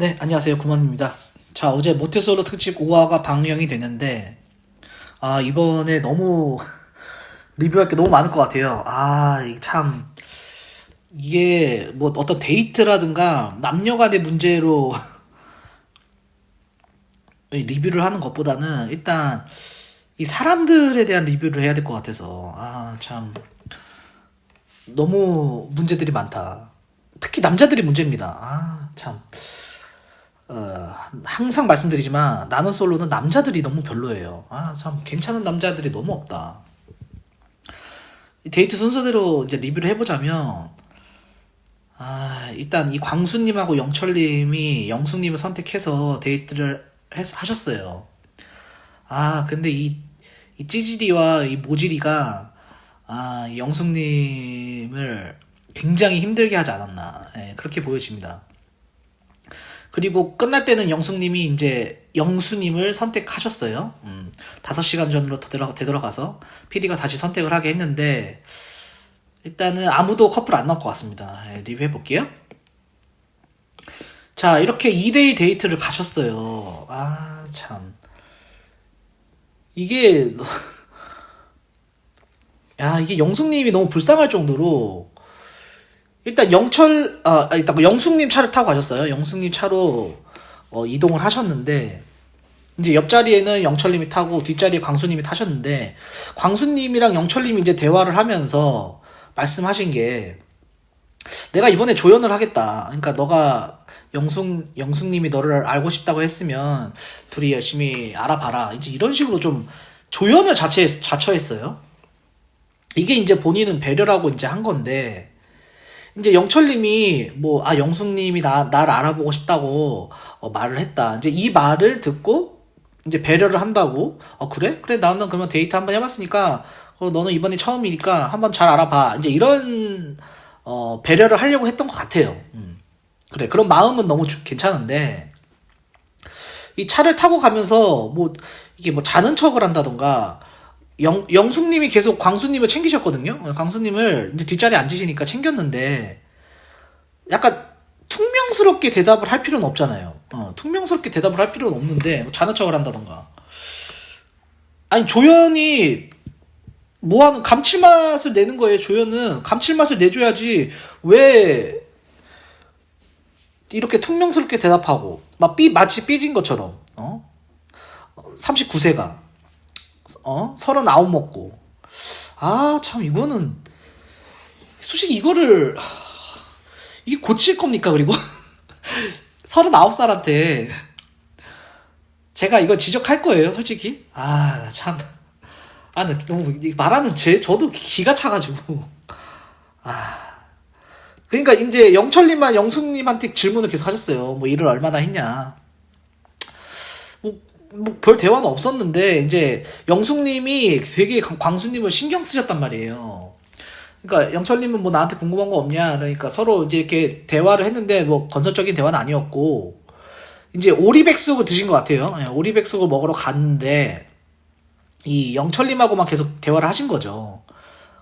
네, 안녕하세요. 구먼입니다. 자, 어제 모태솔로 특집 5화가 방영이 됐는데, 아, 이번에 너무, 리뷰할 게 너무 많을 것 같아요. 아, 참, 이게 뭐 어떤 데이트라든가 남녀 간의 문제로 리뷰를 하는 것보다는 일단 이 사람들에 대한 리뷰를 해야 될 것 같아서, 아, 참, 너무 문제들이 많다. 특히 남자들이 문제입니다. 아, 참. 어, 항상 말씀드리지만 나는 솔로는 남자들이 너무 별로예요. 아, 참 괜찮은 남자들이 너무 없다. 이 데이트 순서대로 이제 리뷰를 해보자면 아, 일단 이 광수님하고 영철님이 영숙님을 선택해서 데이트를 했- 하셨어요. 아, 근데 이, 이 찌질이와 이 모질이가 아, 이 영숙님을 굉장히 힘들게 하지 않았나. 예, 그렇게 보여집니다. 그리고 끝날 때는 영숙님이 이제 영수님을 선택하셨어요. 음, 5시간 전으로 되돌아, 되돌아가서 PD가 다시 선택을 하게 했는데, 일단은 아무도 커플 안 나올 것 같습니다. 예, 리뷰해 볼게요. 자, 이렇게 2대1 데이트를 가셨어요. 아, 참. 이게, 야, 이게 영숙님이 너무 불쌍할 정도로, 일단 영철 아 아, 일단 그 영숙님 차를 타고 가셨어요. 영숙님 차로 어, 이동을 하셨는데 이제 옆자리에는 영철님이 타고 뒷자리에 광수님이 타셨는데 광수님이랑 영철님이 이제 대화를 하면서 말씀하신 게 내가 이번에 조연을 하겠다. 그러니까 너가 영숙 영숙님이 너를 알고 싶다고 했으면 둘이 열심히 알아봐라. 이제 이런 식으로 좀 조연을 자처했어요. 이게 이제 본인은 배려라고 이제 한 건데 이제 영철님이 뭐 아 영숙님이 나 나를 알아보고 싶다고 어, 말을 했다. 이제 이 말을 듣고 이제 배려를 한다고. 어 그래? 그래 나는 그러면 데이트 한번 해봤으니까 어, 너는 이번이 처음이니까 한번 잘 알아봐. 이제 이런 어 배려를 하려고 했던 것 같아요. 음. 그래 그런 마음은 너무 좋- 괜찮은데 이 차를 타고 가면서 뭐 이게 뭐 자는 척을 한다던가 영, 영숙님이 계속 광수님을 챙기셨거든요. 광수님을 이제 뒷자리에 앉으시니까 챙겼는데 약간 퉁명스럽게 대답을 할 필요는 없잖아요. 어, 퉁명스럽게 대답을 할 필요는 없는데 뭐 자는 척을 한다던가. 아니 조연이 뭐하는 감칠맛을 내는 거예요. 조연은 감칠맛을 내줘야지 왜 이렇게 퉁명스럽게 대답하고 막 삐 마치 삐진 것처럼 어 39세가 어? 서른아홉 먹고. 아, 참, 이거는, 솔직히 이거를, 하, 이게 고칠 겁니까, 그리고? 서른아홉 살한테, 제가 이거 지적할 거예요, 솔직히? 아, 참. 아, 나 너무, 이 말하는 제, 저도 기가 차가지고. 아. 그러니까 이제 영철님만 영숙님한테 질문을 계속 하셨어요. 뭐 일을 얼마나 했냐. 뭐 별 대화는 없었는데 이제 영숙님이 되게 광- 광수님을 신경 쓰셨단 말이에요. 그러니까 영철님은 뭐 나한테 궁금한 거 없냐 그러니까 서로 이제 이렇게 대화를 했는데 뭐 건설적인 대화는 아니었고 이제 오리백숙을 드신 것 같아요. 예, 오리백숙을 먹으러 갔는데 이 영철님하고만 계속 대화를 하신 거죠.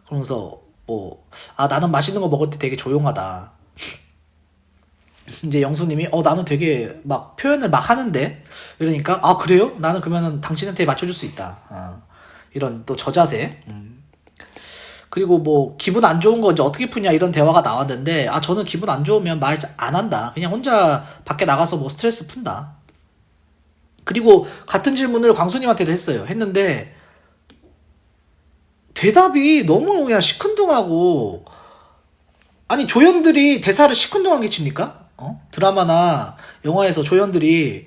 그러면서 뭐 아 나는 맛있는 거 먹을 때 되게 조용하다. 이제 영수님이 어 나는 되게 막 표현을 막 하는데 이러니까 아 그래요? 나는 그러면은 당신한테 맞춰줄 수 있다. 어, 이런 또 저자세. 음. 그리고 뭐 기분 안 좋은 거 이제 어떻게 푸냐 이런 대화가 나왔는데 아 저는 기분 안 좋으면 말 안 한다. 그냥 혼자 밖에 나가서 뭐 스트레스 푼다. 그리고 같은 질문을 광수님한테도 했어요. 했는데 대답이 너무 그냥 시큰둥하고 아니 조연들이 대사를 시큰둥하게 칩니까? 어? 드라마나 영화에서 조연들이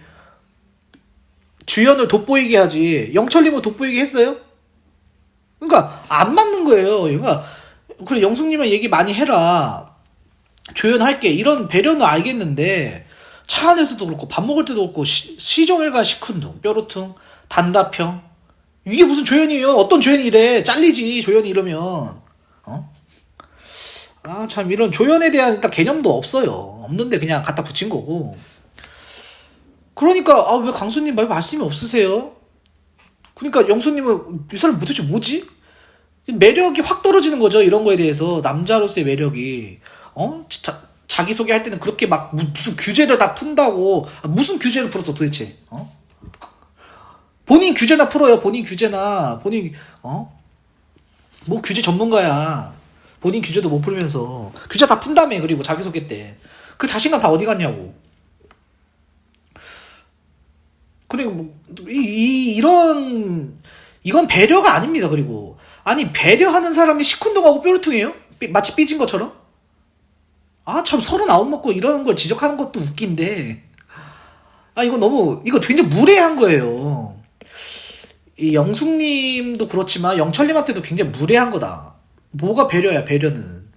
주연을 돋보이게 하지 영철님을 돋보이게 했어요? 그러니까 안 맞는 거예요. 그러니까 그래 영숙님은 얘기 많이 해라. 조연할게 이런 배려는 알겠는데 차 안에서도 그렇고 밥 먹을 때도 그렇고 시, 시종일관 시큰둥 뾰루퉁 단답형 이게 무슨 조연이에요? 어떤 조연이 이래? 잘리지 조연이 이러면 어? 아, 참, 이런 조연에 대한 일단 개념도 없어요. 없는데 그냥 갖다 붙인 거고. 그러니까, 아, 왜 강수님 말 말씀이 없으세요? 그러니까 영수님은 이 사람 도대체 뭐지? 매력이 확 떨어지는 거죠. 이런 거에 대해서. 남자로서의 매력이. 어? 자, 자기소개 할 때는 그렇게 막 무- 무슨 규제를 다 푼다고 아, 무슨 규제를 풀었어 도대체 어? 본인 규제나 풀어요 본인 규제나 본인 어? 뭐 규제 전문가야 본인 규제도 못 풀면서 규제 다 푼다며 그리고 자기소개 때. 그 자신감 다 어디 갔냐고. 그리고 뭐, 이, 이 이런 이건 배려가 아닙니다 그리고. 아니 배려하는 사람이 시큰둥하고 뾰루퉁해요? 삐- 마치 삐진 것처럼? 아 참 서른아홉 먹고 이러는 걸 지적하는 것도 웃긴데. 아 이거 너무 이거 굉장히 무례한 거예요. 이 영숙님도 그렇지만 영철님한테도 굉장히 무례한 거다 뭐가 배려야 배려는?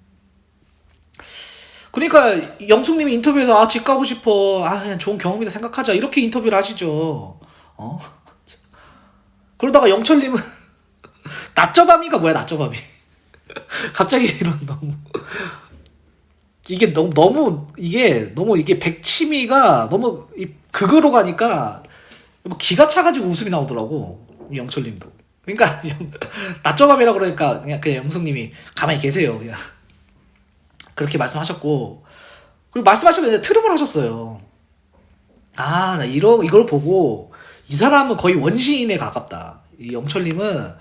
그러니까 영숙님이 인터뷰에서 아 집 가고 싶어. 아 그냥 좋은 경험이다 생각하자. 이렇게 인터뷰를 하시죠. 어? 그러다가 영철님은 낮저밤이가 뭐야 낮저밤이? 갑자기 이런 너무 이게 너무 너무 이게 너무 이게 백치미가 너무 이 극으로 가니까 뭐 기가 차가지고 웃음이 나오더라고 이 영철님도 그러니까 영- 낮저밤이라 그러니까 그냥 그냥 영숙님이 가만히 계세요 그냥 그렇게 말씀하셨고 그리고 말씀하시면서 트름을 하셨어요 아 나 이러 이걸 보고 이 사람은 거의 원시인에 가깝다 이 영철님은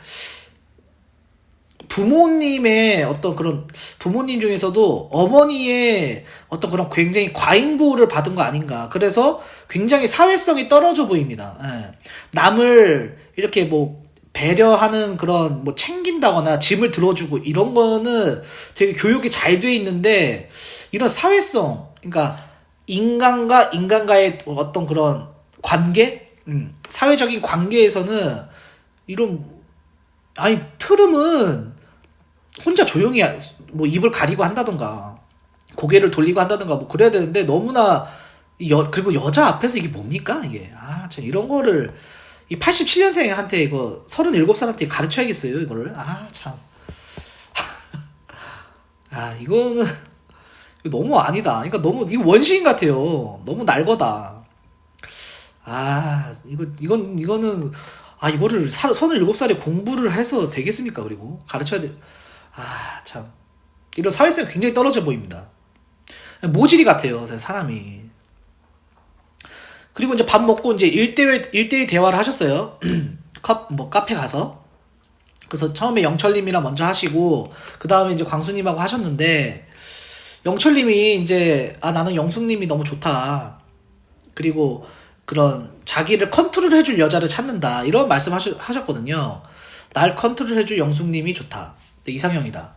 부모님의 어떤 그런 부모님 중에서도 어머니의 어떤 그런 굉장히 과잉 보호를 받은 거 아닌가. 그래서 굉장히 사회성이 떨어져 보입니다. 예. 남을 이렇게 뭐 배려하는 그런 뭐 챙긴다거나 짐을 들어주고 이런 거는 되게 교육이 잘 돼 있는데 이런 사회성, 그러니까 인간과 인간과의 어떤 그런 관계, 음, 사회적인 관계에서는 이런 아니 트름은 혼자 조용히 하- 뭐 입을 가리고 한다던가 고개를 돌리고 한다던가 뭐 그래야 되는데 너무나 이 여, 그리고 여자 앞에서 이게 뭡니까? 이게. 아 참 이런 거를 이 87년생한테 이거 37살한테 가르쳐야겠어요 이거를? 아 참아 아, 이거는 이거 너무 아니다. 그러니까 너무 이거 원시인 같아요. 너무 날거다. 아 이거 이건 이거는 아 이거를 사, 37살에 공부를 해서 되겠습니까 그리고? 가르쳐야 돼 아 참. 이런 사회성이 굉장히 떨어져 보입니다. 모질이 같아요 사람이 그리고 이제 밥 먹고 이제 1대1 1대1 대화를 하셨어요. 컵 뭐 카페 가서. 그래서 처음에 영철님이랑 먼저 하시고 그 다음에 이제 광수님하고 하셨는데 영철님이 이제 아 나는 영숙님이 너무 좋다. 그리고 그런 자기를 컨트롤 해줄 여자를 찾는다. 이런 말씀 하셨, 하셨거든요. 날 컨트롤 해줄 영숙님이 좋다. 이상형이다.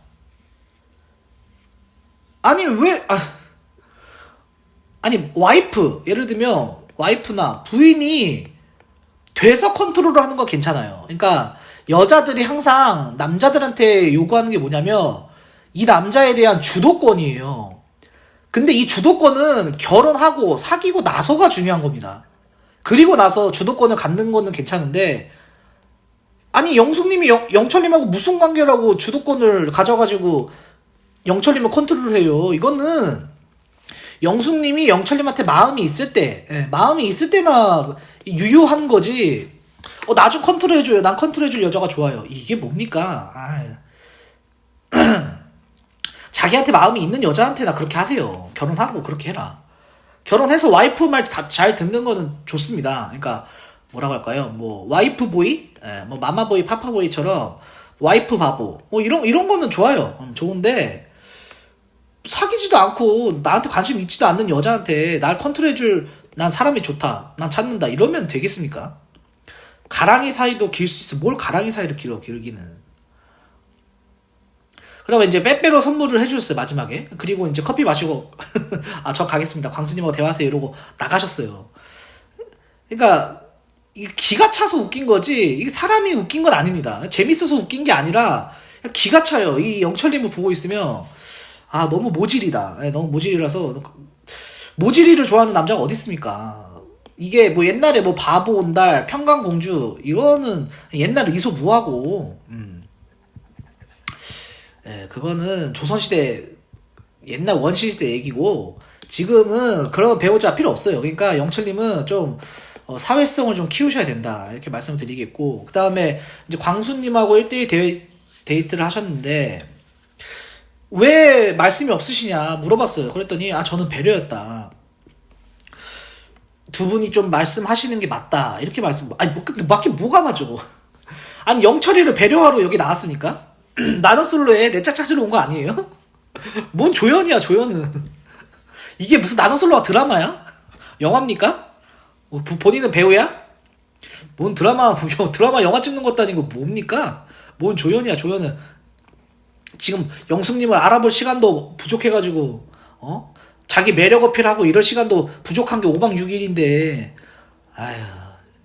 아니 왜 아, 아니 와이프. 예를 들면 와이프나 부인이 돼서 컨트롤을 하는 건 괜찮아요 그러니까 여자들이 항상 남자들한테 요구하는 게 뭐냐면 이 남자에 대한 주도권이에요 근데 이 주도권은 결혼하고 사귀고 나서가 중요한 겁니다. 그리고 나서 주도권을 갖는 거는 괜찮은데, 아니, 영숙님이 영, 영철님하고 무슨 관계라고 주도권을 가져가지고 영철님을 컨트롤 해요. 이거는 영숙님이 영철님한테 마음이 있을 때, 예, 마음이 있을 때나 유효한 거지. 어, 나 좀 컨트롤 해줘요. 난 컨트롤 해줄 여자가 좋아요. 이게 뭡니까? 아 자기한테 마음이 있는 여자한테나 그렇게 하세요. 결혼하고 그렇게 해라. 결혼해서 와이프 말 잘 듣는 거는 좋습니다. 그러니까 뭐라고 할까요? 뭐 와이프 보이, 예, 뭐 마마 보이, 파파 보이처럼 와이프 바보, 뭐 이런 이런 거는 좋아요. 음, 좋은데 사귀지도 않고 나한테 관심 있지도 않는 여자한테 날 컨트롤해줄 난 사람이 좋다, 난 찾는다 이러면 되겠습니까? 가랑이 사이도 길 수 있어. 뭘 가랑이 사이를 길어 길기는. 그다음에 이제 빼빼로 선물을 해주셨어요 마지막에. 그리고 이제 커피 마시고. 아 저 가겠습니다. 광수님하고 대화하세요 이러고 나가셨어요. 그러니까 이게 기가 차서 웃긴 거지. 이게 사람이 웃긴 건 아닙니다. 재밌어서 웃긴 게 아니라 기가 차요. 이 영철님을 보고 있으면 아 너무 모질이다 예, 너무 모질이라서 모질이를 좋아하는 남자가 어디 있습니까 이게 뭐 옛날에 뭐 바보 온달 평강공주 이거는 옛날에 이소 무하고 음. 예, 그거는 조선시대 옛날 원시시대 얘기고 지금은 그런 배우자 필요 없어요. 그러니까 영철님은 좀 어, 사회성을 좀 키우셔야 된다 이렇게 말씀을 드리겠고 그 다음에 이제 광수님하고 1대1 데이, 데이트를 하셨는데 왜 말씀이 없으시냐 물어봤어요. 그랬더니 아 저는 배려였다. 두 분이 좀 말씀하시는 게 맞다 이렇게 말씀. 아니 뭐 근데 맞게 뭐가 맞아? 아니 영철이를 배려하러 여기 나왔으니까 나는 솔로에 내 짝 찾으러 온 거 아니에요? 뭔 조연이야 조연은 이게 무슨 나는 솔로가 드라마야? 영화입니까? 뭐, 보- 본인은 배우야? 뭔 드라마 드라마 영화 찍는 것도 아니고 뭡니까? 뭔 조연이야 조연은 지금 영숙님을 알아볼 시간도 부족해가지고 어? 자기 매력 어필하고 이럴 시간도 부족한 게 5박 6일인데 아휴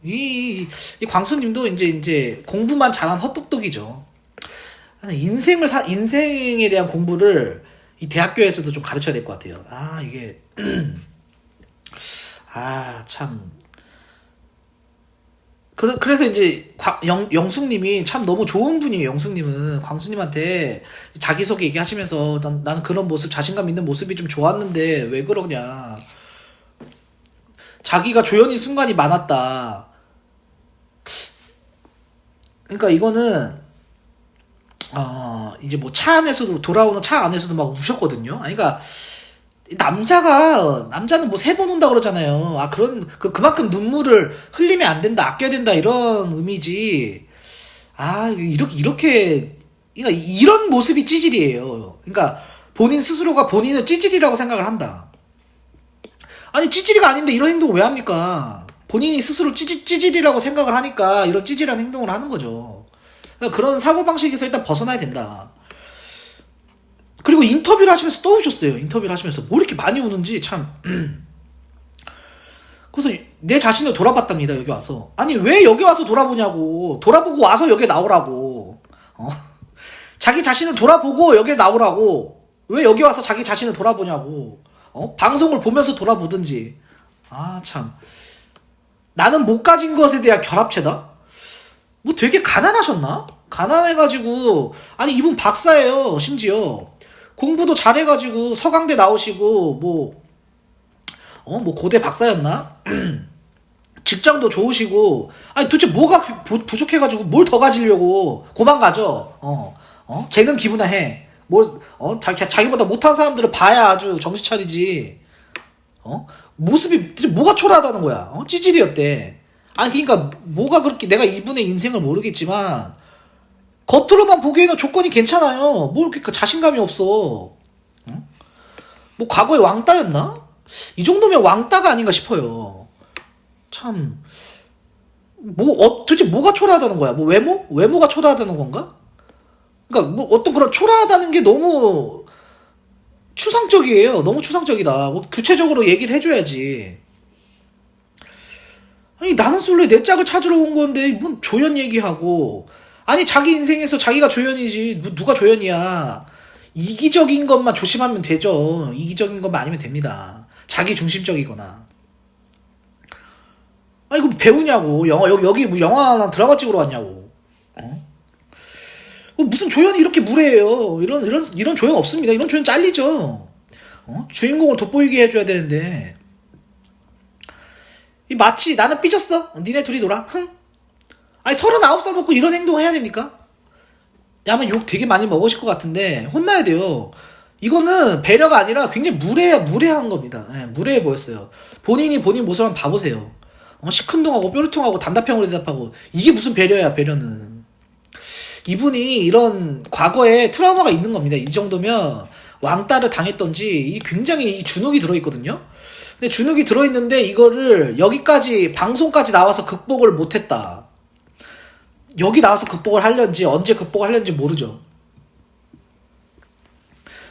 이, 이 광수님도 이제 이제 공부만 잘한 헛똑똑이죠. 인생을 사 인생에 대한 공부를 이 대학교에서도 좀 가르쳐야 될 것 같아요. 아 이게 아 참 그래서, 그래서 이제 과- 영, 영숙님이 참 너무 좋은 분이에요. 영숙님은 광수님한테 자기소개 얘기하시면서 난, 나는 그런 모습 자신감 있는 모습이 좀 좋았는데 왜 그러냐. 자기가 조연인 순간이 많았다. 그러니까 이거는 어 이제 뭐 차 안에서도 돌아오는 차 안에서도 막 우셨거든요. 아니 그러니까 남자가 남자는 뭐 세 번 온다 그러잖아요. 아 그런 그 그만큼 눈물을 흘리면 안 된다, 아껴야 된다 이런 의미지. 아 이렇게 이렇게 그러니까 이런 모습이 찌질이에요. 그러니까 본인 스스로가 본인을 찌질이라고 생각을 한다. 아니 찌질이가 아닌데 이런 행동을 왜 합니까? 본인이 스스로 찌질, 찌질이라고 생각을 하니까 이런 찌질한 행동을 하는 거죠. 그러니까 그런 사고 방식에서 일단 벗어나야 된다. 그리고 인터뷰를 하시면서 또 우셨어요. 인터뷰를 하시면서 뭐 이렇게 많이 우는지 참. 그래서 내 자신을 돌아봤답니다. 여기 와서. 아니 왜 여기 와서 돌아보냐고. 돌아보고 와서 여기 나오라고. 어? 자기 자신을 돌아보고 여기 나오라고. 왜 여기 와서 자기 자신을 돌아보냐고. 어? 방송을 보면서 돌아보든지. 아 참. 나는 못 가진 것에 대한 결합체다. 뭐 되게 가난하셨나? 가난해가지고 아니 이분 박사예요 심지어 공부도 잘해가지고 서강대 나오시고 뭐 어 뭐 고대 박사였나? 직장도 좋으시고 아니 도대체 뭐가 부, 부족해가지고 뭘 더 가지려고 고만 가죠 어, 어? 재능 기부나 해뭐 자기, 자기보다 못한 사람들을 봐야 아주 정신 차리지 어? 모습이 도대체 뭐가 초라하다는 거야 어? 찌질이었대 아니 그러니까 뭐가 그렇게 내가 이분의 인생을 모르겠지만 겉으로만 보기에는 조건이 괜찮아요. 뭐 이렇게 자신감이 없어. 응? 뭐 과거에 왕따였나? 이 정도면 왕따가 아닌가 싶어요. 참. 뭐, 어, 도대체 뭐가 초라하다는 거야? 뭐 외모? 외모가 초라하다는 건가? 그러니까 뭐 어떤 그런 초라하다는 게 너무 추상적이에요. 너무 추상적이다. 뭐 구체적으로 얘기를 해줘야지. 아니 나는 솔로에 내 짝을 찾으러 온 건데 뭔 조연 얘기하고 아니 자기 인생에서 자기가 조연이지. 누, 누가 조연이야? 이기적인 것만 조심하면 되죠. 이기적인 것만 아니면 됩니다. 자기 중심적이거나. 아니 이거 배우냐고. 영화 여기 여기 뭐 영화나 드라마 찍으러 왔냐고. 어? 어, 무슨 조연이 이렇게 무례해요? 이런 이런 이런 조연 없습니다. 이런 조연 잘리죠. 어? 주인공을 돋보이게 해줘야 되는데. 이 마치 나는 삐졌어? 니네 둘이 놀아? 흥 아니 서른아홉 살 먹고 이런 행동 해야 됩니까? 야만 욕 되게 많이 먹으실 것 같은데 혼나야 돼요. 이거는 배려가 아니라 굉장히 무례 무례한 겁니다. 예, 무례해 보였어요. 본인이 본인 모습 한번 봐보세요. 어, 시큰둥하고 뾰루퉁하고 단답형으로 대답하고 이게 무슨 배려야 배려는. 이분이 이런 과거에 트라우마가 있는 겁니다. 이 정도면 왕따를 당했던지 이 굉장히 이 주눅이 들어있거든요. 근데 주눅이 들어있는데 이거를 여기까지 방송까지 나와서 극복을 못했다. 여기 나와서 극복을 하려는지 언제 극복을 하려는지 모르죠.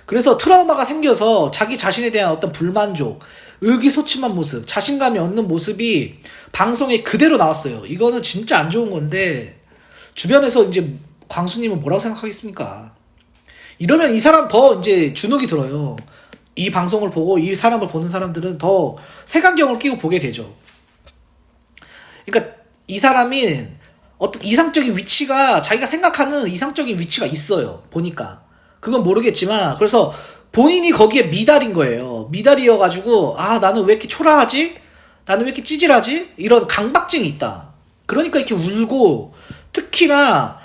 그래서 트라우마가 생겨서 자기 자신에 대한 어떤 불만족, 의기소침한 모습, 자신감이 없는 모습이 방송에 그대로 나왔어요. 이거는 진짜 안 좋은 건데 주변에서 이제 광수님은 뭐라고 생각하겠습니까? 이러면 이 사람 더 이제 주눅이 들어요. 이 방송을 보고 이 사람을 보는 사람들은 더 색안경을 끼고 보게 되죠. 그러니까 이 사람이 어떤 이상적인 위치가 자기가 생각하는 이상적인 위치가 있어요. 보니까 그건 모르겠지만 그래서 본인이 거기에 미달인 거예요. 미달이어가지고 아 나는 왜 이렇게 초라하지? 나는 왜 이렇게 찌질하지? 이런 강박증이 있다. 그러니까 이렇게 울고 특히나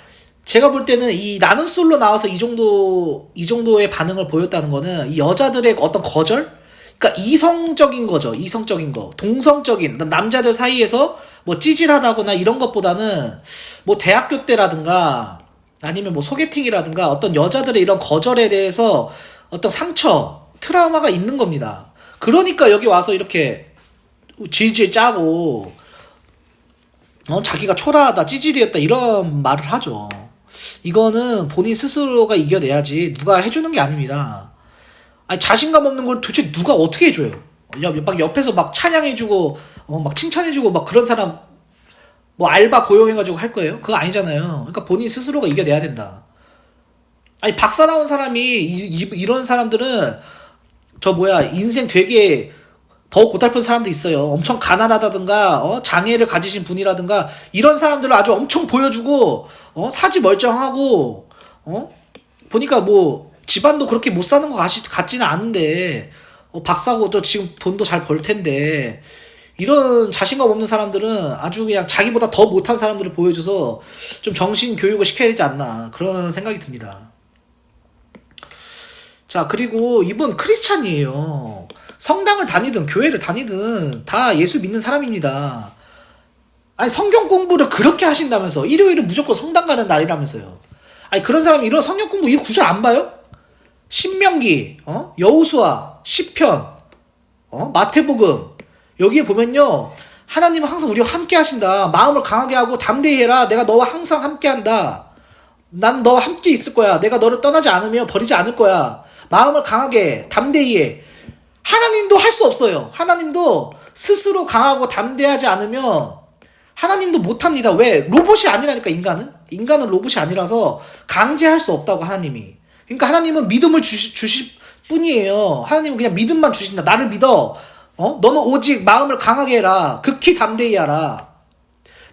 제가 볼 때는 이 나는 솔로 나와서 이 정도 이 정도의 반응을 보였다는 거는 이 여자들의 어떤 거절, 그러니까 이성적인 거죠. 이성적인 거, 동성적인 남자들 사이에서 뭐 찌질하다거나 이런 것보다는 뭐 대학교 때라든가 아니면 뭐 소개팅이라든가 어떤 여자들의 이런 거절에 대해서 어떤 상처, 트라우마가 있는 겁니다. 그러니까 여기 와서 이렇게 질질 짜고 어, 자기가 초라하다, 찌질이었다 이런 말을 하죠. 이거는 본인 스스로가 이겨내야지 누가 해주는 게 아닙니다. 아니 자신감 없는 걸 도대체 누가 어떻게 해줘요? 야, 막 옆에서 막 찬양해주고 어, 막 칭찬해주고 막 그런 사람 뭐 알바 고용해가지고 할 거예요? 그거 아니잖아요. 그러니까 본인 스스로가 이겨내야 된다. 아니 박사 나온 사람이 이, 런 사람들은 저 뭐야 인생 되게 더 고달픈 사람도 있어요. 엄청 가난하다든가 어? 장애를 가지신 분이라든가 이런 사람들을 아주 엄청 보여주고 어? 사지 멀쩡하고 어? 보니까 뭐 집안도 그렇게 못 사는 것 같지, 같지는 않은데 어, 박사고 또 지금 돈도 잘 벌 텐데 이런 자신감 없는 사람들은 아주 그냥 자기보다 더 못한 사람들을 보여줘서 좀 정신 교육을 시켜야 되지 않나 그런 생각이 듭니다. 자 그리고 이분 크리스찬이에요. 성당을 다니든 교회를 다니든 다 예수 믿는 사람입니다. 아니 성경 공부를 그렇게 하신다면서 일요일은 무조건 성당 가는 날이라면서요. 아니 그런 사람이 이런 성경 공부 이거 구절 안 봐요? 신명기, 어? 여우수아, 시편, 어? 마태복음 여기에 보면요 하나님은 항상 우리와 함께 하신다. 마음을 강하게 하고 담대히 해라. 내가 너와 항상 함께 한다. 난 너와 함께 있을 거야. 내가 너를 떠나지 않으며 버리지 않을 거야. 마음을 강하게 담대히 해. 하나님도 할 수 없어요. 하나님도 스스로 강하고 담대하지 않으면 하나님도 못합니다. 왜? 로봇이 아니라니까 인간은 인간은 로봇이 아니라서 강제할 수 없다고 하나님이. 그러니까 하나님은 믿음을 주시, 주실 뿐이에요. 하나님은 그냥 믿음만 주신다. 나를 믿어. 어? 너는 오직 마음을 강하게 해라. 극히 담대히 하라.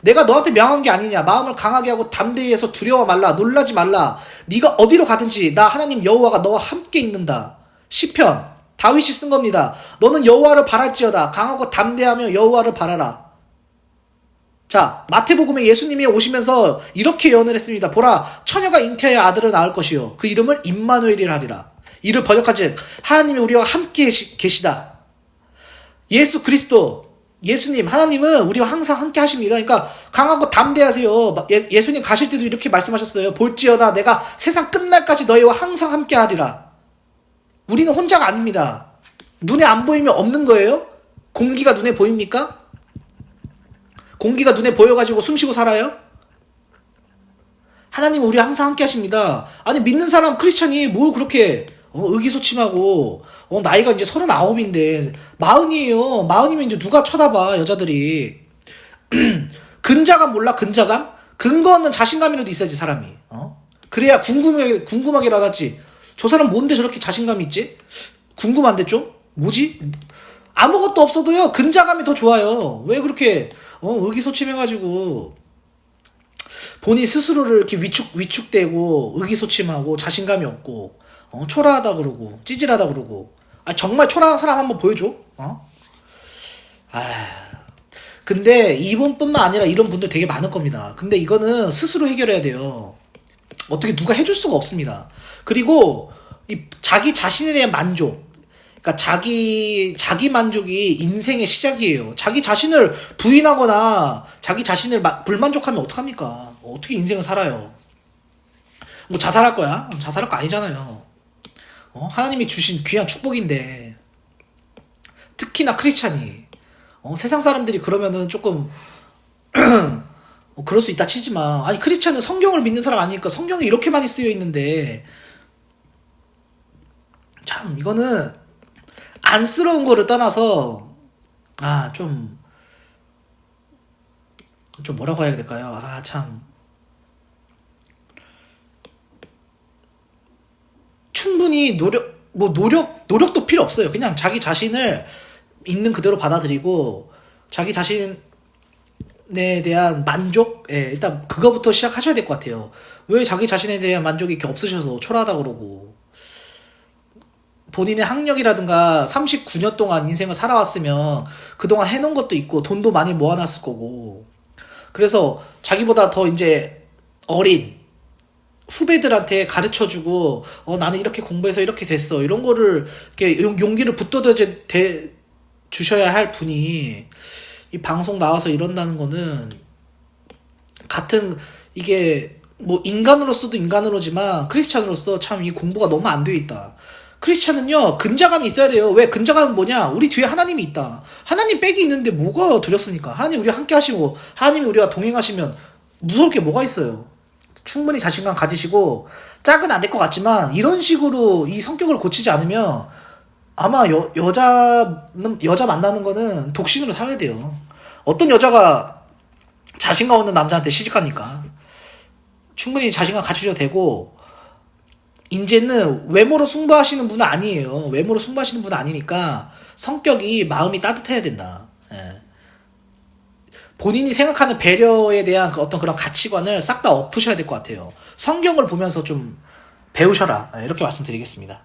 내가 너한테 명한 게 아니냐. 마음을 강하게 하고 담대히 해서 두려워 말라. 놀라지 말라. 네가 어디로 가든지 나 하나님 여호와가 너와 함께 있는다. 시편 다윗이 쓴 겁니다. 너는 여호와를 바랄지어다. 강하고 담대하며 여호와를 바라라. 자, 마태복음에 예수님이 오시면서 이렇게 예언을 했습니다. 보라, 처녀가 잉태하여 아들을 낳을 것이요. 그 이름을 임마누엘이라 하리라. 이를 번역하지 하나님이 우리와 함께 계시다. 예수 그리스도, 예수님, 하나님은 우리와 항상 함께 하십니다. 그러니까 강하고 담대하세요. 예, 수님 가실 때도 이렇게 말씀하셨어요. 볼지어다 내가 세상 끝날까지 너희와 항상 함께 하리라. 우리는 혼자가 아닙니다. 눈에 안 보이면 없는 거예요? 공기가 눈에 보입니까? 공기가 눈에 보여가지고 숨 쉬고 살아요? 하나님 우리 항상 함께 하십니다. 아니 믿는 사람 크리스천이 뭘 그렇게 어, 의기소침하고 어, 나이가 이제 서른아홉인데 마흔이에요. 마흔이면 이제 누가 쳐다봐 여자들이 근자감 몰라 근자감? 근거 없는 자신감이라도 있어야지 사람이. 어? 그래야 궁금하게 궁금하게라도 하지. 저 사람 뭔데 저렇게 자신감이 있지? 궁금한데 좀? 뭐지? 아무것도 없어도요, 근자감이 더 좋아요. 왜 그렇게, 어, 의기소침해가지고, 본인 스스로를 이렇게 위축, 위축되고, 의기소침하고, 자신감이 없고, 어, 초라하다 그러고, 찌질하다 그러고, 아, 정말 초라한 사람 한번 보여줘, 어? 아, 근데 이분뿐만 아니라 이런 분들 되게 많을 겁니다. 근데 이거는 스스로 해결해야 돼요. 어떻게 누가 해줄 수가 없습니다. 그리고 이 자기 자신에 대한 만족. 그러니까 자기 자기 만족이 인생의 시작이에요. 자기 자신을 부인하거나 자기 자신을 마, 불만족하면 어떡합니까? 어떻게 인생을 살아요? 뭐 자살할 거야? 자살할 거 아니잖아요. 어? 하나님이 주신 귀한 축복인데 특히나 크리스찬이 어? 세상 사람들이 그러면은 조금 뭐 그럴 수 있다 치지만 아니 크리스찬은 성경을 믿는 사람 아니니까 성경에 이렇게 많이 쓰여 있는데 참 이거는 안쓰러운 거를 떠나서 아 좀좀 좀 뭐라고 해야 될까요? 아 참 충분히 노력 뭐 노력 노력도 필요 없어요. 그냥 자기 자신을 있는 그대로 받아들이고 자기 자신에 대한 만족, 예, 일단 그거부터 시작하셔야 될 것 같아요. 왜 자기 자신에 대한 만족이 이렇게 없으셔서 초라하다 그러고 본인의 학력이라든가 39년 동안 인생을 살아왔으면 그동안 해놓은 것도 있고 돈도 많이 모아놨을 거고 그래서 자기보다 더 이제 어린 후배들한테 가르쳐 주고 어 나는 이렇게 공부해서 이렇게 됐어 이런 거를 이렇게 용- 용기를 붙돋아 제- 대- 주셔야 할 분이 이 방송 나와서 이런다는 거는 같은 이게 뭐 인간으로서도 인간으로지만 크리스찬으로서 참 이 공부가 너무 안 돼 있다. 크리스찬은요 근자감이 있어야 돼요. 왜 근자감은 뭐냐? 우리 뒤에 하나님이 있다. 하나님 빽이 있는데 뭐가 두렵습니까? 하나님 우리와 함께 하시고 하나님이 우리와 동행하시면 무서울 게 뭐가 있어요? 충분히 자신감 가지시고 짝은 안 될 것 같지만 이런 식으로 이 성격을 고치지 않으면 아마 여, 여자는 여자 만나는 거는 독신으로 살아야 돼요. 어떤 여자가 자신감 없는 남자한테 시집갑니까? 충분히 자신감 갖추셔도 되고 이제는 외모로 승부하시는 분은 아니에요. 외모로 승부하시는 분은 아니니까 성격이 마음이 따뜻해야 된다. 예. 본인이 생각하는 배려에 대한 그 어떤 그런 가치관을 싹 다 엎으셔야 될 것 같아요. 성경을 보면서 좀 배우셔라. 예, 이렇게 말씀드리겠습니다.